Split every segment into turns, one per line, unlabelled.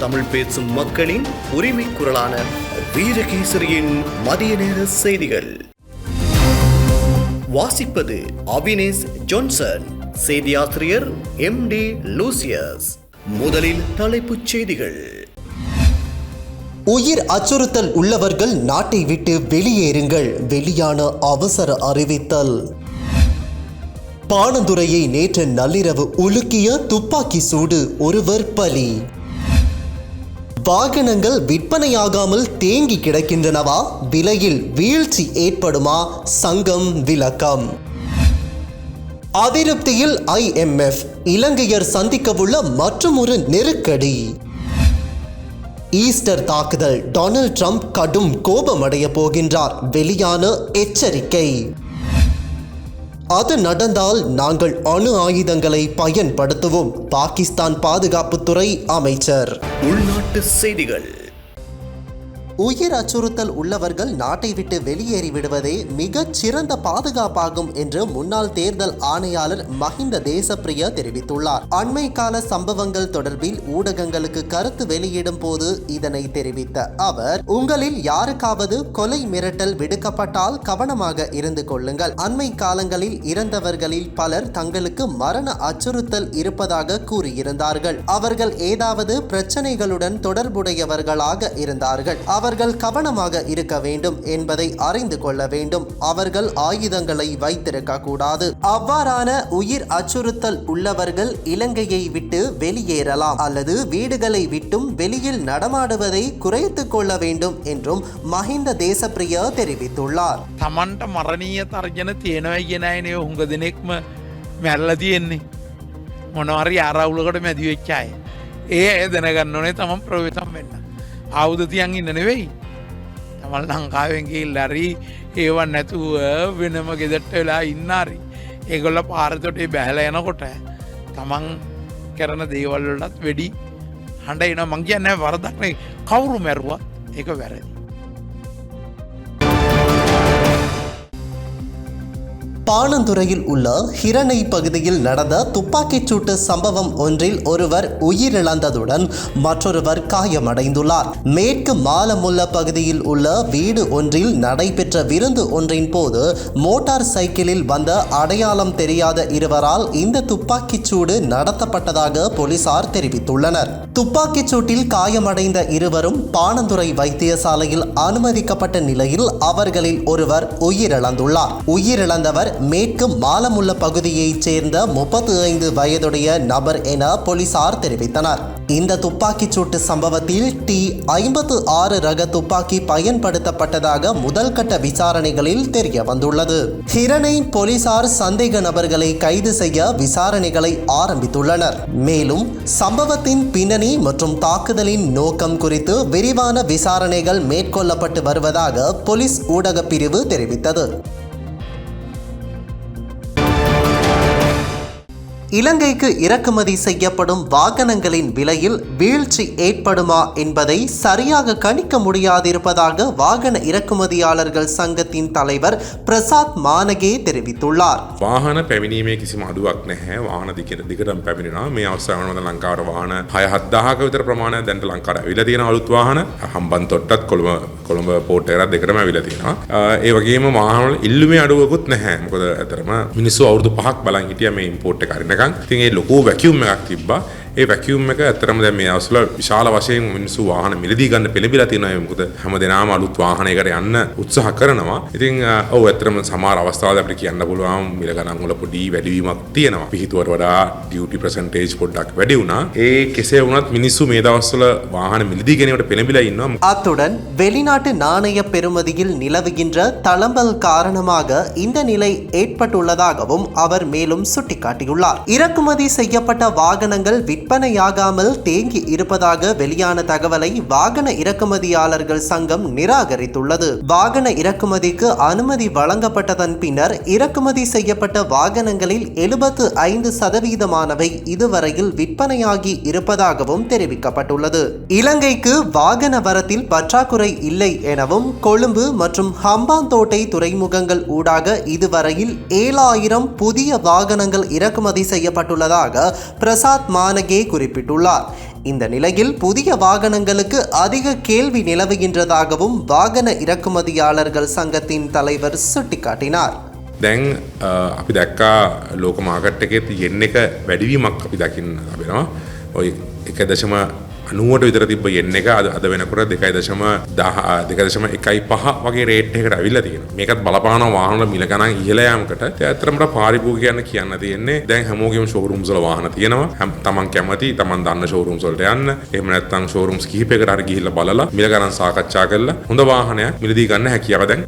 தமிழ் பேசும் மக்களின் உரிமை குரலான வீரகேசரியின் மதிய நேர செய்திகள். வாசிப்பது அவினேஷ் ஜான்சன் செய்தியாசிரியர் எம் டி லூசியஸ். முதலில் தலைப்புச் செய்திகள்.
உயிர் அச்சுறுத்தல் உள்ளவர்கள் நாட்டை விட்டு வெளியேறுங்கள் வெளியான அவசர அறிவித்தல். பாணந்துறையை நேற்று நள்ளிரவு உலுக்கிய துப்பாக்கி சூடு ஒருவர் பலி. வாகனங்கள் விற்பனையாகாமல் தேங்கி கிடக்கின்றனவா? விலையில் வீழ்ச்சி ஏற்படுமா? சங்கம் விளக்கம். அதிருப்தியில் ஐஎம்எஃப் இலங்கையர் சந்திக்கவுள்ள மற்றொரு நெருக்கடி. ஈஸ்டர் தாக்குதல். டொனால்ட் ட்ரம்ப் கடும் கோபமடைய போகின்றார். வெளியான எச்சரிக்கை. அது நடந்தால் நாங்கள் அணு ஆயுதங்களை பயன்படுத்துவோம் பாகிஸ்தான் பாதுகாப்புத்துறை அமைச்சர்.
உள்நாட்டு செய்திகள்.
உயிர் அச்சுறுத்தல் உள்ளவர்கள் நாட்டை விட்டு வெளியேறி விடுவதே மிகச் சிறந்த பாதுகாப்பாகும் என்று முன்னாள் தேர்தல் ஆணையாளர் மஹிந்த தேசப்பிரியா தெரிவித்துள்ளார். அண்மை கால சம்பவங்கள் தொடர்பில் ஊடகங்களுக்கு கருத்து வெளியிடும் போது இதனை தெரிவித்த அவர் உங்களில் யாருக்காவது கொலை மிரட்டல் விடுக்கப்பட்டால் கவனமாக இருந்து கொள்ளுங்கள். அண்மை காலங்களில் இறந்தவர்களில் பலர் தங்களுக்கு மரண அச்சுறுத்தல் இருப்பதாக கூறியிருந்தார்கள். அவர்கள் ஏதாவது பிரச்சனைகளுடன் தொடர்புடையவர்களாக இருந்தார்கள். அவர் அவர்கள் கவனமாக இருக்க வேண்டும் என்பதை அறிந்து கொள்ள வேண்டும் அவர்கள் ஆயுதங்களை வைத்திருக்க கூடாது அவ்வாறான உயிர் அச்சுறுத்தல் உள்ளவர்கள் இலங்கையை விட்டு வெளியேறலாம் அல்லது வீடுகளை விட்டும் வெளியில் நடமாடுவதை குறைத்துக் கொள்ள வேண்டும் என்றும் மஹிந்த தேசப்பிரியா தெரிவித்துள்ளார்
තමන්ට මරණීය තර්ජන තියෙනවයි ගෙනයිනේ හුඟ දෙනෙක්ම මැල්ල තියෙන්නේ මොනවරි ආරවුලකට මැදිවෙච්චාය ඒ ඇය දැනගන්න ඕනේ තමන් ප්‍රවේතම් වෙන්න අවුදතියන් ඉන්න නෙවෙයි? තමල් ලංකාවෙන්ගේ ලරි ඒවන් නැතුව වෙනම ගෙදට්ට වෙලා ඉන්නාරි ඒගොල්ල පාරතොටේ බැහල යනකොට තමන් කරන දේවල්ලටත් වෙඩි. හඬ එන මං කියන්න වරදක්නේ කවුරු මැරුවා ඒක වැරදි.
பாலந்துறையில் உள்ள ஹிரணை பகுதியில் நடந்த துப்பாக்கிச் சூட்டு சம்பவம் ஒன்றில் ஒருவர் உயிரிழந்ததுடன் மற்றொருவர் காயமடைந்துள்ளார். மேற்கு மாலமுல்ல பகுதியில் உள்ள வீடு ஒன்றில் நடைபெற்ற விருந்து ஒன்றின் போது மோட்டார் சைக்கிளில் வந்த அடையாளம் தெரியாத இருவரால் இந்த துப்பாக்கிச் சூடு நடத்தப்பட்டதாக போலீசார் தெரிவித்துள்ளனர். துப்பாக்கிச் சூட்டில் காயமடைந்த இருவரும் பாணந்துறை வைத்தியசாலையில் அனுமதிக்கப்பட்ட நிலையில் அவர்களில் ஒருவர் உயிரிழந்துள்ளார். உயிரிழந்தவர் மேற்கு மாலமுள்ள பகுதியைச் சேர்ந்த முப்பத்தி ஐந்து வயதுடைய நபர் என போலீசார் தெரிவித்தனர். இந்த துப்பாக்கிச் சூட்டு சம்பவத்தில் டி ஐம்பத்து ஆறு ரக துப்பாக்கி பயன்படுத்தப்பட்டதாக முதல் கட்ட விசாரணைகளில் தெரிய வந்துள்ளது. ஹிரனை போலீசார் சந்தேக நபர்களை கைது செய்ய விசாரணைகளை ஆரம்பித்துள்ளனர். மேலும் சம்பவத்தின் பின்னணி மற்றும் தாக்குதலின் நோக்கம் குறித்து விரிவான விசாரணைகள் மேற்கொள்ளப்பட்டு வருவதாக போலீஸ் ஊடக பிரிவு தெரிவித்தது. இலங்கைக்கு இறக்குமதி செய்யப்படும் வாகனங்களின் விலையில் வீழ்ச்சி ஏற்படுமா என்பதை சரியாக கணிக்க முடியாதிருப்பதாக வாகன இறக்குமதியாளர்கள் சங்கத்தின் தலைவர் பிரசாத் மானகே தெரிவித்துள்ளார்
වාහන පැමිණීමේ කිසිම අඩුවක් නැහැ වාහන දිකට දිගටම පැමිණෙනවා මේ අවස්ථාවනද ලංකාවට වාහන හය හත්දාහක විතර ප්‍රමාණය දැන්ට ලංකාර ඇවිල්ලා තියෙන අලුත් වාහන හම්බන් තොට්ටත් කොළඹ කොළඹ පෝට් එකත් දෙකටම ඇවිල්ලා තියෙනවා ඒ වගේම වාහනවල ඉල්ලුමේ අඩුවකුත් නැහැ මොකද ඇතරම මිනිස්සු අවුරුදු පහක් බලන් හිටිය මේ ඉම්පෝට් එක අරිනකන් ඉතින් ඒ ලොකු වැකියුම් එකක් තිබ්බා ඒ වැකියුම් එක ඇතරම දැන් මේ අවස්වල විශාල වශයෙන් මිනිස්සු වාහන මිලදී ගන්න පෙළඹිලා තියෙනවා ඒ මොකද හැම දෙනාම අලුත් වාහනයකට යන්න උත්සාහ කරනවා ඉතින් අ, ඔව් ඇත්තටම සමහර අවස්ථාවල අපිට කියන්න පුළුවන් මිල ගණන් වල පොඩි වැඩිවීමක් තියෙනවා පිහිටුවට වඩා ඩියුටි පර්සන්ටේජ් පොඩ්ඩක් වැඩි වුණා ඒ කෙසේ වුණත් මිනිස්සු මේ දවස්වල වාහන මිලදී ගැනීමට පෙළඹිලා ඉන්නවා
அத்துடன் வெளிநாட்டு நாணய பெறுமதியில் நிலவுகின்ற தளம்பல் காரணமாக இந்த நிலை ஏற்பட்டுள்ளதாகவும் அவர் மேலும் சுட்டிக்காட்டியுள்ளார் இறக்குமதி செய்யப்பட்ட வாகனங்கள் விற்பனையாகாமல் தேங்கி இருப்பதாக வெளியான தகவலை வாகன இறக்குமதியாளர்கள் சங்கம் நிராகரித்துள்ளது. வாகன இறக்குமதிக்கு அனுமதி வழங்கப்பட்டதன் பின்னர் இறக்குமதி செய்யப்பட்ட வாகனங்களில் எழுபத்து ஐந்து சதவீதமானவை இதுவரையில் விற்பனையாகி இருப்பதாகவும் தெரிவிக்கப்பட்டுள்ளது. இலங்கைக்கு வாகன வரத்தில் பற்றாக்குறை இல்லை எனவும் கொழும்பு மற்றும் ஹம்பாந்தோட்டை துறைமுகங்கள் ஊடாக இதுவரையில் ஏழாயிரம் புதிய வாகனங்கள் இறக்குமதி செய்யப்பட்டுள்ளதாக பிரசாத் மானகி உள்ளதாகவே குறிப்பிட்டுள்ளார் இந்த நிலையில் புதிய வாகனங்களுக்கு அதிக கேள்வி நிலவுகின்றதாகவும் வாகன இறக்குமதியாளர்கள் சங்கத்தின் தலைவர் சுட்டிக்காட்டினார்
දැන් අ, අපි දැක්කා ලෝක මාකට් එකෙත් යෙන් එක වැඩිවීමක් අපි දකින්න ලබෙනවා ඔය එක දශම අනුවට විතර තිබ එන්න එක අද අද වෙනකොට දෙකයි දශම දහ දෙක දශම එකයි පහ වගේ රේට් එකට ඇවිල්ලා තියෙන මේකත් බලපාන වාහන මිල ගණන් ඉහළ යාමකට. ඇත්තටම පාරිභෝගිකයන් කියන්න තියෙන්නේ. දැන් හැමෝගෙම ෂෝරූම්ස් වල වාහන තියෙනවා. හැම තමන් කැමති තමන් දන්න ෂෝරූම්ස් වලට යන්න. එහෙම නැත්නම් ෂෝරූම්ස් කිහිපයකට හරි ගිහිල්ලා බලලා මිල ගණන් සාකච්ඡා කරලා හොඳ වාහනයක් මිලදී ගන්න හැකියාව දැන්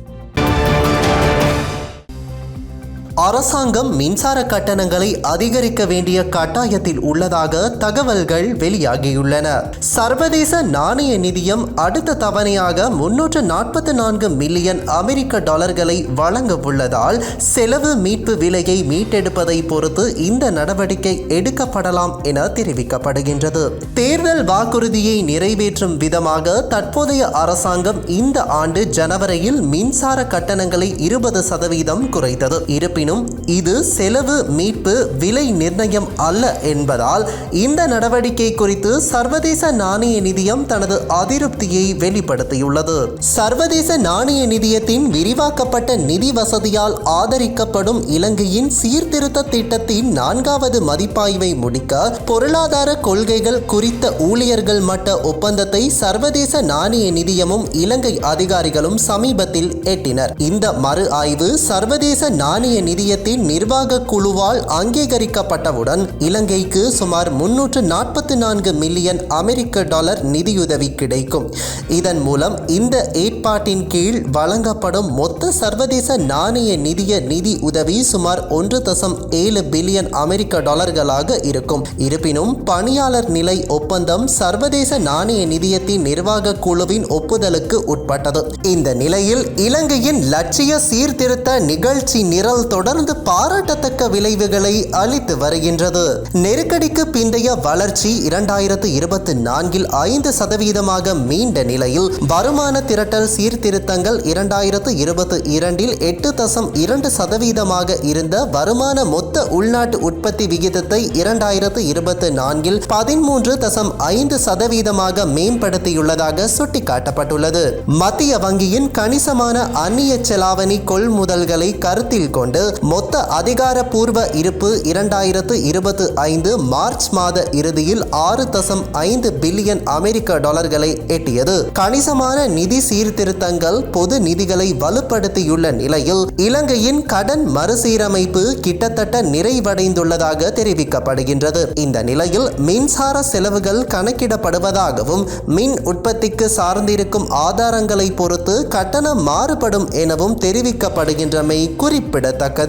அரசாங்கம் மின்சார கட்டணங்களை அதிகரிக்க வேண்டிய கட்டாயத்தில் உள்ளதாக தகவல்கள் வெளியாகியுள்ளன. சர்வதேச நாணய நிதியம் அடுத்த தவணையாக முன்னூற்று நாற்பத்தி நான்கு மில்லியன் அமெரிக்க டாலர்களை வழங்க உள்ளதால் செலவு மீட்பு விலையை மீட்டெடுப்பதை பொறுத்து இந்த நடவடிக்கை எடுக்கப்படலாம் என தெரிவிக்கப்படுகின்றது. தேர்தல் வாக்குறுதியை நிறைவேற்றும் விதமாக தற்போதைய அரசாங்கம் இந்த ஆண்டு ஜனவரியில் மின்சார கட்டணங்களை இருபது சதவீதம் குறைத்தது. இருப்பினும் இது செலவு மீட்பு விலை நிர்ணயம் அல்ல என்பதால் இந்த நடவடிக்கை குறித்து சர்வதேச நாணய நிதியம் தனது அதிருப்தியை வெளிப்படுத்தியுள்ளது. சர்வதேச நாணய நிதியத்தின் விரிவாக்கப்பட்ட நிதி வசதியால் ஆதரிக்கப்படும் இலங்கையின் சீர்திருத்த திட்டத்தின் நான்காவது மதிப்பாய்வை முடிக்க பொருளாதார கொள்கைகள் குறித்த ஊழியர்கள் மட்ட ஒப்பந்தத்தை சர்வதேச நாணய நிதியமும் இலங்கை அதிகாரிகளும் சமீபத்தில் எட்டினர். இந்த மறு ஆய்வு சர்வதேச நாணய நிதியத்தின் நிர்வாக குழுவால் அங்கீகரிக்கப்பட்டவுடன் இலங்கைக்கு சுமார் முன்னூற்று நாற்பத்தி நான்கு மில்லியன் அமெரிக்க டாலர் நிதியுதவி கிடைக்கும். இதன் மூலம் இந்த ஏற்பாட்டின் கீழ் வழங்கப்படும் மொத்த சர்வதேச நாணய நிதிய நிதி உதவி சுமார் ஒன்று தசம் ஏழு பில்லியன் அமெரிக்க டாலர்களாக இருக்கும். இருப்பினும் பணியாளர் நிலை ஒப்பந்தம் சர்வதேச நாணய நிதியத்தின் நிர்வாக குழுவின் ஒப்புதலுக்கு உட்பட்டது. இந்த நிலையில் இலங்கையின் லட்சிய சீர்திருத்த நிகழ்ச்சி நிரல் தொடர் தொடர்ந்து பாராட்டத்தக்க விளைவுகளை அளித்து வருகின்றது. நெருக்கடிக்கு பிந்தைய வளர்ச்சி இரண்டாயிரத்து இருபத்தி நான்கில் ஐந்து சதவீதமாக மீண்ட நிலையில் வருமான திரட்டல் சீர்திருத்தங்கள் இரண்டாயிரத்து இருபத்தி இரண்டில் எட்டு தசம் இரண்டு சதவீதமாக இருந்த வருமான மொத்த உள்நாட்டு உற்பத்தி விகிதத்தை இரண்டாயிரத்து இருபத்தி நான்கில் பதிமூன்று தசம் ஐந்து சதவீதமாக மேம்படுத்தியுள்ளதாக சுட்டிக்காட்டப்பட்டுள்ளது. மத்திய வங்கியின் கணிசமான அந்நிய செலாவணி கொள்முதல்களை கருத்தில் கொண்டு மொத்த அதிகாரப்பூர்வ இருப்பு இரண்டாயிரத்து இருபத்து ஐந்து மார்ச் மாத இறுதியில் ஆறு தசம் ஐந்து பில்லியன் அமெரிக்க டாலர்களை எட்டியது. கணிசமான நிதி சீர்திருத்தங்கள் பொது நிதிகளை வலுப்படுத்தியுள்ள நிலையில் இலங்கையின் கடன் மறுசீரமைப்பு கிட்டத்தட்ட நிறைவடைந்துள்ளதாக தெரிவிக்கப்படுகின்றது. இந்த நிலையில் மின்சார செலவுகள் கணக்கிடப்படுவதாகவும் மின் உற்பத்திக்கு சார்ந்திருக்கும் ஆதாரங்களை பொறுத்து கட்டணம் மாறுபடும் எனவும் தெரிவிக்கப்படுகின்றமை குறிப்பிடத்தக்கது.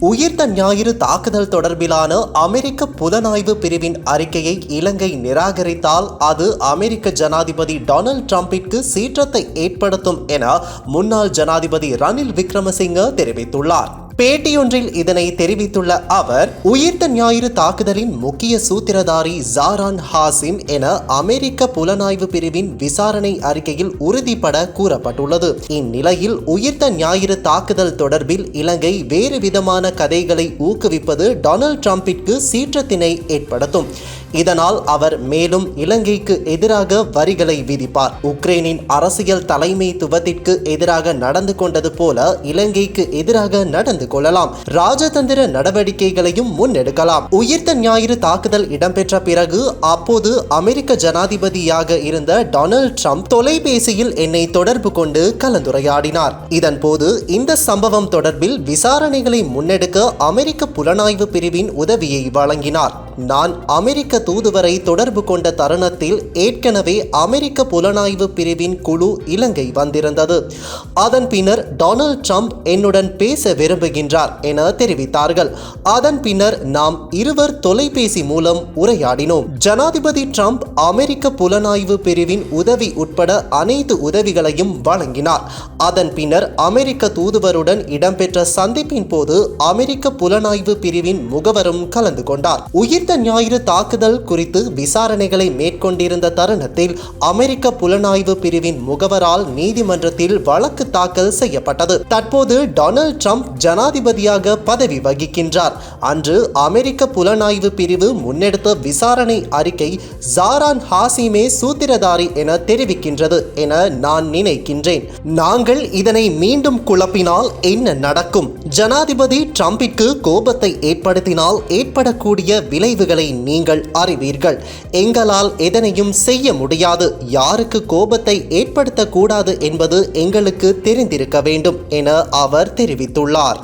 உயிர்த்த ஞாயிறு தாக்குதல் தொடர்பிலான அமெரிக்க புலனாய்வு பிரிவின் அறிக்கையை இலங்கை நிராகரித்தால் அது அமெரிக்க ஜனாதிபதி டொனால்ட் ட்ரம்பிற்கு சீற்றத்தை ஏற்படுத்தும் என முன்னாள் ஜனாதிபதி ரணில் விக்ரமசிங்க தெரிவித்துள்ளார். பேட்டியொன்றில் இதனை தெரிவித்துள்ள அவர் உயிர்த்த ஞாயிறு தாக்குதலின் முக்கிய சூத்திரதாரி ஜாரான் ஹாசிம் என அமெரிக்க புலனாய்வு பிரிவின் விசாரணை அறிக்கையில் உறுதிப்பட கூறப்பட்டுள்ளது. இந்நிலையில் உயிர்த்த ஞாயிறு தாக்குதல் தொடர்பில் இலங்கை வேறு விதமான கதைகளை ஊக்குவிப்பது டொனால்ட் ட்ரம்பிற்கு சீற்றத்தினை ஏற்படுத்தும். இதனால் அவர் மேலும் இலங்கைக்கு எதிராக வரிகளை விதிப்பார். உக்ரைனின் அரசியல் தலைமைத்துவத்திற்கு எதிராக நடந்து கொண்டது போல இலங்கைக்கு எதிராக நடந்து கொள்ளலாம். ராஜதந்திர நடவடிக்கைகளையும் முன்னெடுக்கலாம். உயிர்த்த ஞாயிறு தாக்குதல் இடம்பெற்ற பிறகு அப்போது அமெரிக்க ஜனாதிபதியாக இருந்த டொனால்ட் ட்ரம்ப் தொலைபேசியில் என்னை தொடர்பு கொண்டு கலந்துரையாடினார். இதன் போது இந்த சம்பவம் தொடர்பில் விசாரணைகளை முன்னெடுக்க அமெரிக்க புலனாய்வு பிரிவின் உதவியை வழங்கினார். நான் அமெரிக்க தூதுவரை தொடர்பு கொண்ட தருணத்தில் ஏற்கனவே அமெரிக்க புலனாய்வு பிரிவின் குழு இலங்கை வந்திருந்தது. அதன் பின்னர் டொனால்ட் ட்ரம்ப் என்னுடன் பேச விரும்புகின்றார் என தெரிவித்தார்கள். அதன் பின்னர் நாம் இருவர் தொலைபேசி மூலம் உரையாடினோம். ஜனாதிபதி ட்ரம்ப் அமெரிக்க புலனாய்வு பிரிவின் உதவி உட்பட அனைத்து உதவிகளையும் வழங்கினார். அதன் பின்னர் அமெரிக்க தூதுவருடன் இடம்பெற்ற சந்திப்பின் போது அமெரிக்க புலனாய்வு பிரிவின் முகவரும் கலந்து கொண்டார். உயிர் உயிர்த்த ஞாயிறு தாக்குதல் குறித்து விசாரணைகளை மேற்கொண்டிருந்த தருணத்தில் அமெரிக்க புலனாய்வு பிரிவின் முகவரால் நீதிமன்றத்தில் வழக்கு தாக்கல் செய்யப்பட்டது. தற்போது டொனால்ட் ட்ரம்ப் ஜனாதிபதியாக பதவி வகிக்கின்றார். அன்று அமெரிக்க புலனாய்வு பிரிவு முன்னெடுத்த விசாரணை அறிக்கை ஜாரான் ஹாசிமே சூத்திரதாரி என தெரிவிக்கின்றது என நான் நினைக்கின்றேன். நாங்கள் இதனை மீண்டும் குழப்பினால் என்ன நடக்கும்? ஜனாதிபதி ட்ரம்பிற்கு கோபத்தை ஏற்படுத்தினால் ஏற்படக்கூடிய விளைவுகளை நீங்கள் அறிவீர்கள். எங்களால் எதனையும் செய்ய முடியாது. யாருக்கு கோபத்தை ஏற்படுத்தக்கூடாது என்பது எங்களுக்கு தெரிந்திருக்க வேண்டும் என அவர் தெரிவித்துள்ளார்.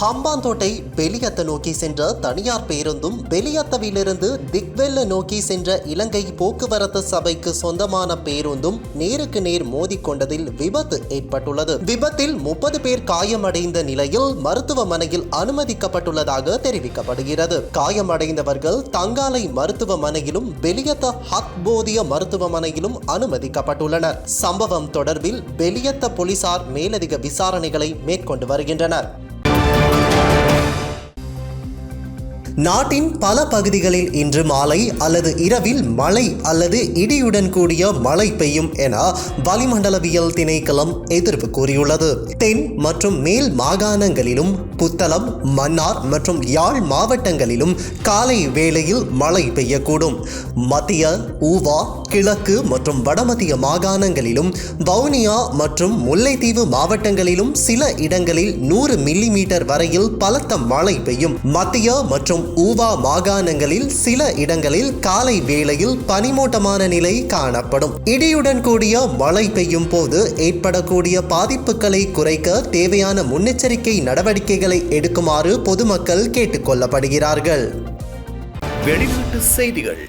ஹம்பாந்தோட்டை பெலியத்த நோக்கி சென்ற தனியார் பேருந்தும் பெலியத்தவிலிருந்து திக்வெல்ல நோக்கி சென்ற இலங்கை போக்குவரத்து சபைக்கு சொந்தமான பேருந்தும் நேருக்கு நேர் மோதிக்கொண்டதில் விபத்து ஏற்பட்டுள்ளது. விபத்தில் முப்பது பேர் காயமடைந்த நிலையில் மருத்துவமனையில் அனுமதிக்கப்பட்டுள்ளதாக தெரிவிக்கப்படுகிறது. காயமடைந்தவர்கள் தங்காலை மருத்துவமனையிலும் பெலியத்த ஹத்போதிய மருத்துவமனையிலும் அனுமதிக்கப்பட்டுள்ளனர். சம்பவம் தொடர்பில் பெலியத்த போலீசார் மேலதிக விசாரணைகளை மேற்கொண்டு வருகின்றனர். நாட்டின் பல பகுதிகளில் இன்று மாலை அல்லது இரவில் மழை அல்லது இடியுடன் கூடிய மழை பெய்யும் என வளிமண்டலவியல் திணைக்களம் எதிர்ப்பு கூறியுள்ளது. தென் மற்றும் மேல் மாகாணங்களிலும் புத்தளம் மன்னார் மற்றும் யாழ் மாவட்டங்களிலும் காலை வேளையில் மழை பெய்யக்கூடும். மத்திய ஊவா கிழக்கு மற்றும் வடமத்திய மாகாணங்களிலும் வவுனியா மற்றும் முல்லைத்தீவு மாவட்டங்களிலும் சில இடங்களில் நூறு மில்லி மீட்டர் வரையில் பலத்த மழை பெய்யும். மத்திய மற்றும் ஊவா மாகாணங்களில் சில இடங்களில் காலை வேளையில் பனிமூட்டமான நிலை காணப்படும். இடியுடன் கூடிய மழை பெய்யும் போது ஏற்படக்கூடிய பாதிப்புகளை குறைக்க தேவையான முன்னெச்சரிக்கை நடவடிக்கைகளை எடுக்குமாறு பொதுமக்கள் கேட்டுக்கொள்ளப்படுகிறார்கள்
வெளிநாட்டு செய்திகள்.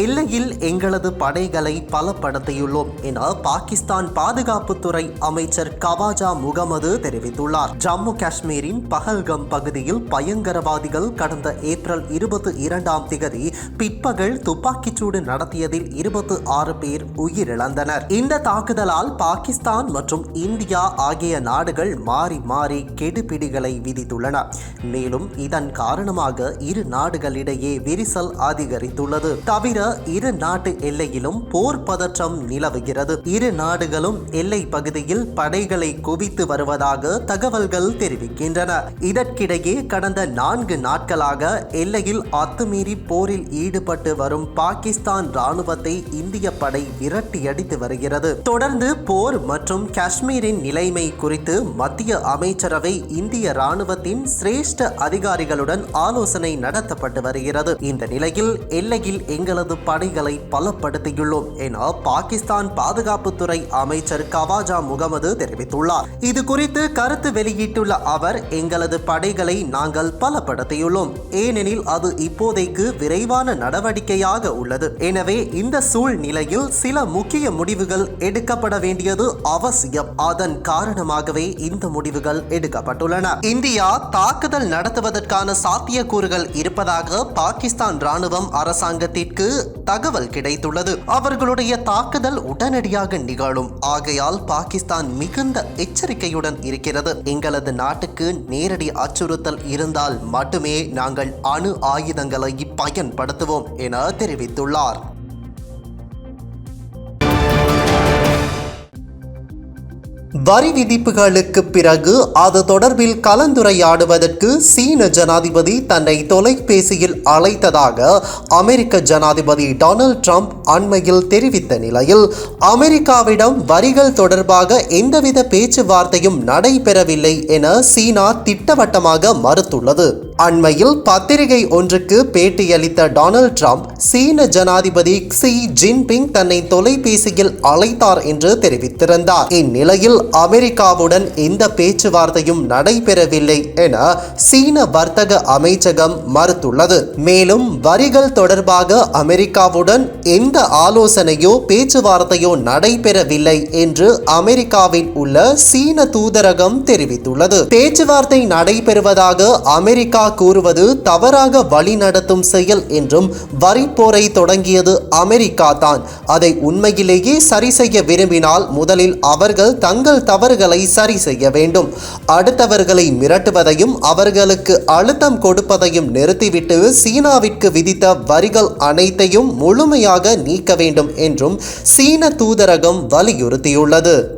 எல்லையில் எங்களது படைகளை பலப்படுத்தியுள்ளோம் என பாகிஸ்தான் பாதுகாப்புத்துறை அமைச்சர் கவாஜா முகமது தெரிவித்துள்ளார். ஜம்மு காஷ்மீரின் பஹல்கம் பகுதியில் பயங்கரவாதிகள் கடந்த ஏப்ரல் இருபத்தி இரண்டாம் திகதி பிற்பகல் துப்பாக்கிச்சூடு நடத்தியதில் இருபத்தி ஆறு பேர் உயிரிழந்தனர். இந்த தாக்குதலால் பாகிஸ்தான் மற்றும் இந்தியா ஆகிய நாடுகள் மாறி மாறி கெடுபிடிகளை விதித்துள்ளன. மேலும் இதன் காரணமாக இரு நாடுகளிடையே விரிசல் அதிகரித்துள்ளது. தவிர இரு நாட்டு எல்லையிலும் போர் பதற்றம் நிலவுகிறது. இரு நாடுகளும் எல்லை பகுதியில் படைகளை குவித்து வருவதாக தகவல்கள் தெரிவிக்கின்றன. இதற்கிடையே கடந்த நான்கு நாட்களாக எல்லையில் அத்துமீறி போரில் ஈடுபட்டு வரும் பாகிஸ்தான் ராணுவத்தை இந்திய படை விரட்டியடித்து வருகிறது. தொடர்ந்து போர் மற்றும் காஷ்மீரின் நிலைமை குறித்து மத்திய அமைச்சரவை இந்திய ராணுவத்தின் சிரேஷ்ட அதிகாரிகளுடன் ஆலோசனை நடத்தப்பட்டு வருகிறது. இந்த நிலையில் எல்லையில் எங்களது படைகளை பலப்படுத்தியுள்ளோம் என பாகிஸ்தான் பாதுகாப்புத்துறை அமைச்சர் கவாஜா முகமது தெரிவித்துள்ளார். இது குறித்து கருத்து வெளியிட்டுள்ள அவர் எங்களது படைகளை நாங்கள் பலப்படுத்தியுள்ளோம். ஏனெனில் அது இப்போதைக்கு விரைவான நடவடிக்கையாக உள்ளது. எனவே இந்த சூழ்நிலையில் சில முக்கிய முடிவுகள் எடுக்கப்பட வேண்டியது அவசியம். அதன் காரணமாகவே இந்த முடிவுகள் எடுக்கப்பட்டுள்ளன. இந்தியா தாக்குதல் நடத்துவதற்கான சாத்தியக்கூறுகள் இருப்பதாக பாகிஸ்தான் ராணுவம் அரசாங்கத்திற்கு தகவல் கிடைத்துள்ளது. அவர்களுடைய தாக்குதல் உடனடியாக நிகழும். ஆகையால் பாகிஸ்தான் மிகுந்த எச்சரிக்கையுடன் இருக்கிறது. எங்களது நாட்டுக்கு நேரடி அச்சுறுத்தல் இருந்தால் மட்டுமே நாங்கள் அணு ஆயுதங்களை பயன்படுத்துவோம் என தெரிவித்துள்ளார். வரி விதிப்புகளுக்கு பிறகு அது தொடர்பில் கலந்துரையாடுவதற்கு சீன ஜனாதிபதி தன்னை தொலைபேசியில் அழைத்ததாக அமெரிக்க ஜனாதிபதி டொனால்ட் ட்ரம்ப் அண்மையில் தெரிவித்த நிலையில் அமெரிக்காவிடம் வரிகள் தொடர்பாக எந்தவித பேச்சுவார்த்தையும் நடைபெறவில்லை என சீனா திட்டவட்டமாக மறுத்துள்ளது. அண்மையில் பத்திரிகை ஒன்றுக்கு பேட்டியளித்த டொனால்ட் ட்ரம்ப் சீன ஜனாதிபதி க்ஸி ஜின்பிங் தன்னை தொலைபேசியில் அழைத்தார் என்று தெரிவித்திருந்தார். இந்நிலையில் அமெரிக்காவுடன் எந்த பேச்சுவார்த்தையும் நடைபெறவில்லை என சீன வர்த்தக அமைச்சகம் மறுத்துள்ளது. மேலும் வரிகள் தொடர்பாக அமெரிக்காவுடன் எந்த ஆலோசனையோ பேச்சுவார்த்தையோ நடைபெறவில்லை என்று அமெரிக்காவில் உள்ள சீன தூதரகம் தெரிவித்துள்ளது. பேச்சுவார்த்தை நடைபெறுவதாக அமெரிக்கா கூறுவது தவறாக வழிநடத்தும் செயல் என்றும் வரிப்போரை தொடங்கியது அமெரிக்கா தான் அதை உண்மையிலேயே சரி செய்ய விரும்பினால் முதலில் அவர்கள் தங்கள் தவறுகளை சரி செய்ய வேண்டும். அடுத்தவர்களை மிரட்டுவதையும் அவர்களுக்கு அழுத்தம் கொடுப்பதையும் நிறுத்திவிட்டு சீனாவிற்கு விதித்த வரிகள் அனைத்தையும் முழுமையாக நீக்க வேண்டும் என்றும் சீன தூதரகம் வலியுறுத்தியுள்ளது.